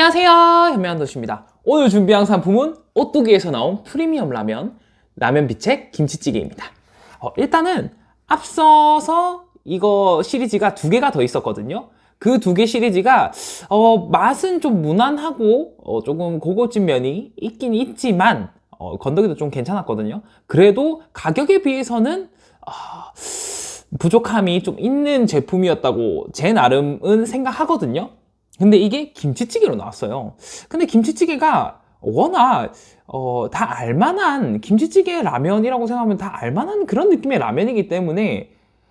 안녕하세요. 현명한도시입니다. 오늘 준비한 상품은 오뚜기에서 나온 프리미엄 라면 라면 비책 김치찌개입니다. 어, 일단은 앞서서 이거 시리즈가 두 개가 더 있었거든요. 그 두 개 시리즈가 어, 맛은 좀 무난하고 어, 조금 고급진 면이 있긴 있지만 어, 건더기도 좀 괜찮았거든요. 그래도 가격에 비해서는 아, 부족함이 좀 있는 제품이었다고 제 나름은 생각하거든요 근데 이게 김치찌개로 나왔어요. 근데 김치찌개가 워낙 어, 다 알만한 김치찌개 라면이라고 생각하면 다 알만한 그런 느낌의 라면이기 때문에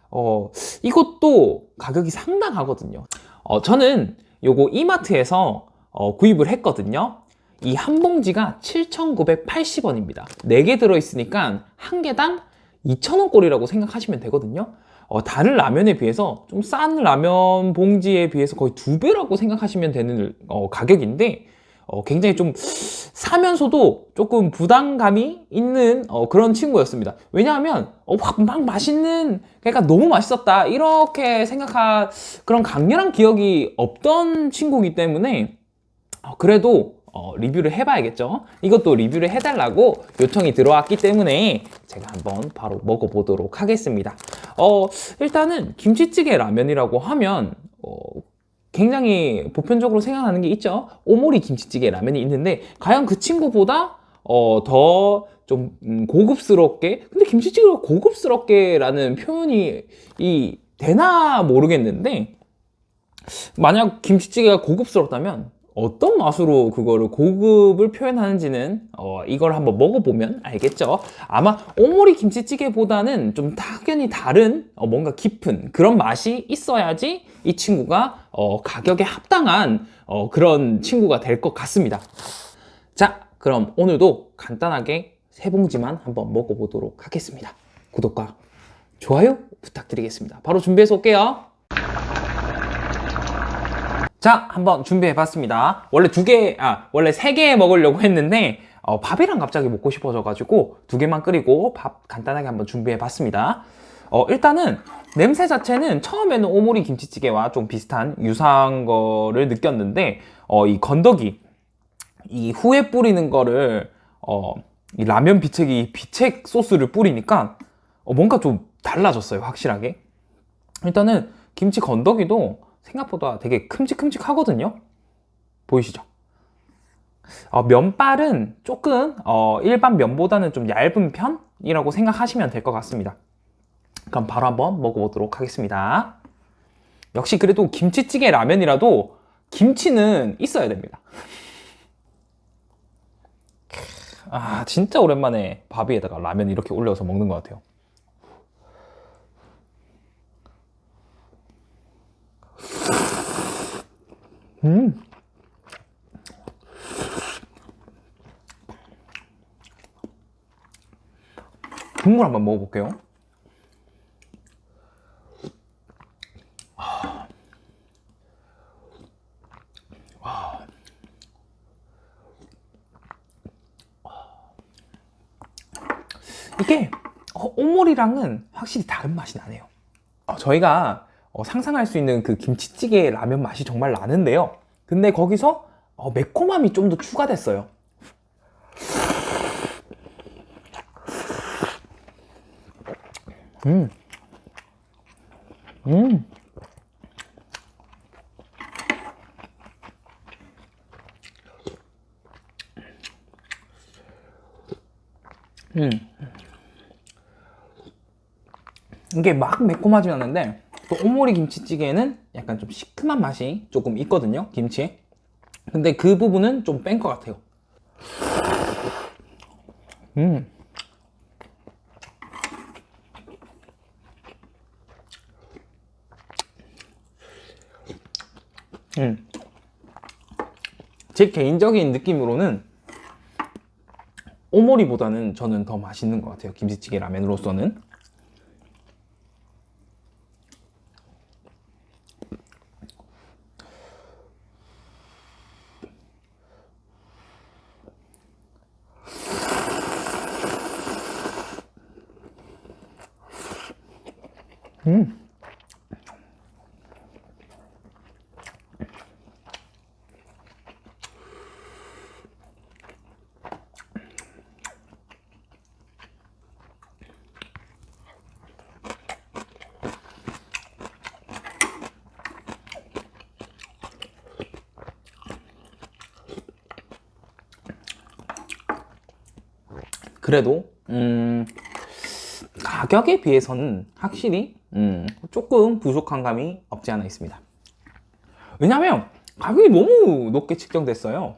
어, 이것도 가격이 상당하거든요. 어, 저는 요거 이마트에서 어, 구입을 했거든요. 이 한 봉지가 7,980원입니다. 4개 들어있으니까 한 개당 2,000원 꼴이라고 생각하시면 되거든요. 어, 다른 라면에 비해서 좀 싼 라면 봉지에 비해서 거의 두 배라고 생각하시면 되는 어, 가격인데 어, 굉장히 좀 사면서도 조금 부담감이 있는 어, 그런 친구였습니다. 왜냐하면 어, 막, 막 맛있는 그러니까 너무 맛있었다 이렇게 생각한 그런 강렬한 기억이 없던 친구이기 때문에 어, 그래도 어, 리뷰를 해봐야겠죠. 이것도 리뷰를 해달라고 요청이 들어왔기 때문에 제가 한번 바로 먹어보도록 하겠습니다. 어, 일단은 김치찌개 라면이라고 하면 어, 굉장히 보편적으로 생각나는 게 있죠. 오모리 김치찌개 라면이 있는데 과연 그 친구보다 어, 더좀 음, 고급스럽게 근데 김치찌개가 고급스럽게라는 표현이 이 되나 모르겠는데 만약 김치찌개가 고급스럽다면 어떤 맛으로 그거를 고급을 표현하는지는 어, 이걸 한번 먹어보면 알겠죠. 아마 오모리 김치찌개보다는 좀 확연히 다른 어, 뭔가 깊은 그런 맛이 있어야지 이 친구가 어, 가격에 합당한 어, 그런 친구가 될 것 같습니다. 자, 그럼 오늘도 간단하게 세 봉지만 한번 먹어보도록 하겠습니다. 구독과 좋아요 부탁드리겠습니다. 바로 준비해서 올게요. 자, 한번 준비해 봤습니다. 원래 두 개, 아, 원래 세 개 먹으려고 했는데, 어, 밥이랑 갑자기 먹고 싶어져가지고 두 개만 끓이고 밥 간단하게 한번 준비해 봤습니다. 어, 일단은 냄새 자체는 처음에는 오모리 김치찌개와 좀 비슷한 유사한 거를 느꼈는데, 어, 이 건더기, 이 후에 뿌리는 거를, 어, 이 라면 비책이 비책 소스를 뿌리니까, 어, 뭔가 좀 달라졌어요, 확실하게. 일단은 김치 건더기도 생각보다 되게 큼직큼직하거든요. 보이시죠? 어, 면발은 조금 어, 일반 면보다는 좀 얇은 편이라고 생각하시면 될 것 같습니다. 그럼 바로 한번 먹어보도록 하겠습니다. 역시 그래도 김치찌개 라면이라도 김치는 있어야 됩니다. 아 진짜 오랜만에 밥 위에다가 라면 이렇게 올려서 먹는 것 같아요. 음. 국물 한번 먹어볼게요. 이게 어, 오mol이랑은 확실히 다른 맛이 나네요. 어, 저희가 어, 상상할 수 있는 그 김치찌개 라면 맛이 정말 나는데요. 근데 거기서 어, 매콤함이 좀 더 추가됐어요. 음. 음. 음. 이게 막 매콤하진 않는데 또 오모리 김치찌개에는 약간 좀 시큼한 맛이 조금 있거든요 김치에 근데 그 부분은 좀 뺀 것 같아요 음. 음. 제 개인적인 느낌으로는 오모리보다는 저는 더 맛있는 것 같아요 김치찌개 라면으로서는 음. 그래도 음, 가격에 비해서는 확실히 음, 조금 부족한 감이 없지 않아 있습니다. 왜냐면 가격이 너무 높게 측정됐어요.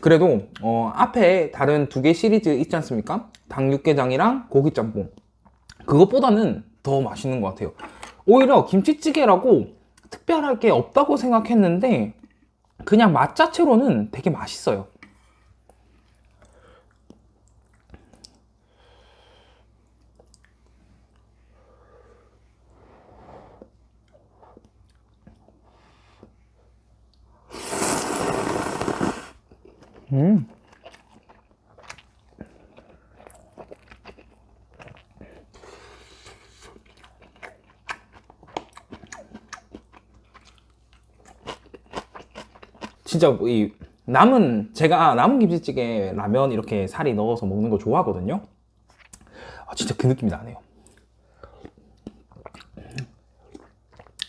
그래도 어, 앞에 다른 두 개 시리즈 있지 않습니까? 닭육개장이랑 고기짬뽕. 그것보다는 더 맛있는 것 같아요. 오히려 김치찌개라고 특별할 게 없다고 생각했는데 그냥 맛 자체로는 되게 맛있어요 진짜 이 남은 제가 남은 김치찌개 라면 이렇게 살이 넣어서 먹는 거 좋아하거든요. 아, 진짜 그 느낌이 나네요.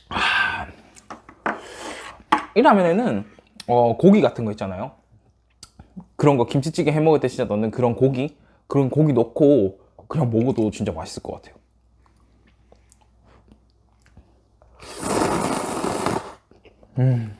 아, 이 라면에는 어, 고기 같은 거 있잖아요. 그런 거 김치찌개 해 먹을 때 진짜 넣는 그런 고기 그런 고기 넣고 그냥 먹어도 진짜 맛있을 것 같아요. 음.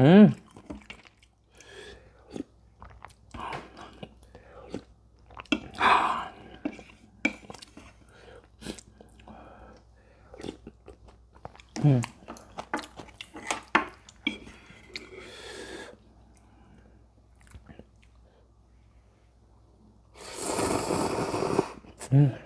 음. 음. 음.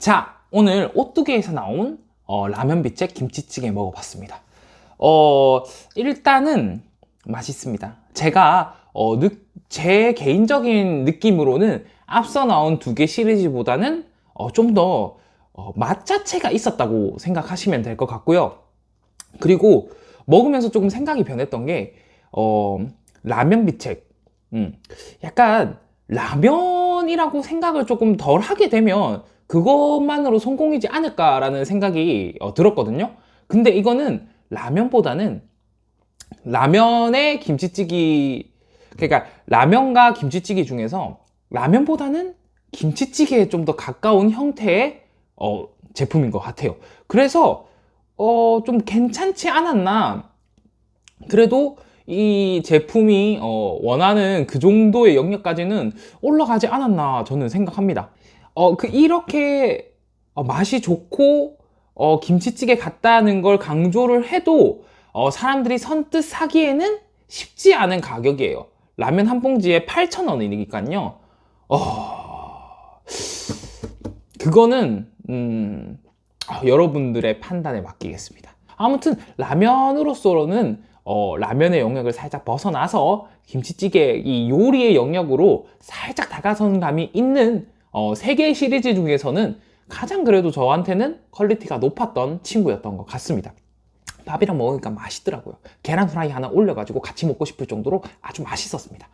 자, 오늘 오뚜기에서 나온 어, 라면 비책 김치찌개 먹어봤습니다. 어, 일단은 맛있습니다. 제가 어, 느, 제 개인적인 느낌으로는 앞서 나온 두 개 시리즈보다는 어, 좀더 어, 맛 자체가 있었다고 생각하시면 될 것 같고요. 그리고 먹으면서 조금 생각이 변했던 게 어, 라면 비책. 음, 약간 라면이라고 생각을 조금 덜 하게 되면 그것만으로 성공이지 않을까라는 생각이 어, 들었거든요. 근데 이거는 라면보다는 라면의 김치찌개 그러니까 라면과 김치찌개 중에서 라면보다는 김치찌개에 좀 더 가까운 형태의 어, 제품인 것 같아요. 그래서 어, 좀 괜찮지 않았나. 그래도 이 제품이 어, 원하는 그 정도의 영역까지는 올라가지 않았나 저는 생각합니다. 어, 그 이렇게 어, 맛이 좋고 어, 김치찌개 같다는 걸 강조를 해도 어, 사람들이 선뜻 사기에는 쉽지 않은 가격이에요. 라면 한 봉지에 8,000원이니까요. 어, 그거는 음, 어, 여러분들의 판단에 맡기겠습니다. 아무튼 라면으로서는 어, 라면의 영역을 살짝 벗어나서 김치찌개 이 요리의 영역으로 살짝 다가선 감이 있는 어, 세 개의 시리즈 중에서는 가장 그래도 저한테는 퀄리티가 높았던 친구였던 것 같습니다. 밥이랑 먹으니까 맛있더라고요. 계란 후라이 하나 올려가지고 같이 먹고 싶을 정도로 아주 맛있었습니다.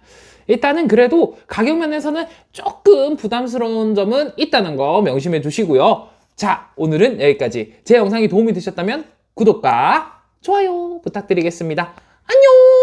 일단은 그래도 가격 면에서는 조금 부담스러운 점은 있다는 거 명심해 주시고요. 자, 오늘은 여기까지. 제 영상이 도움이 되셨다면 구독과 좋아요 부탁드리겠습니다. 안녕!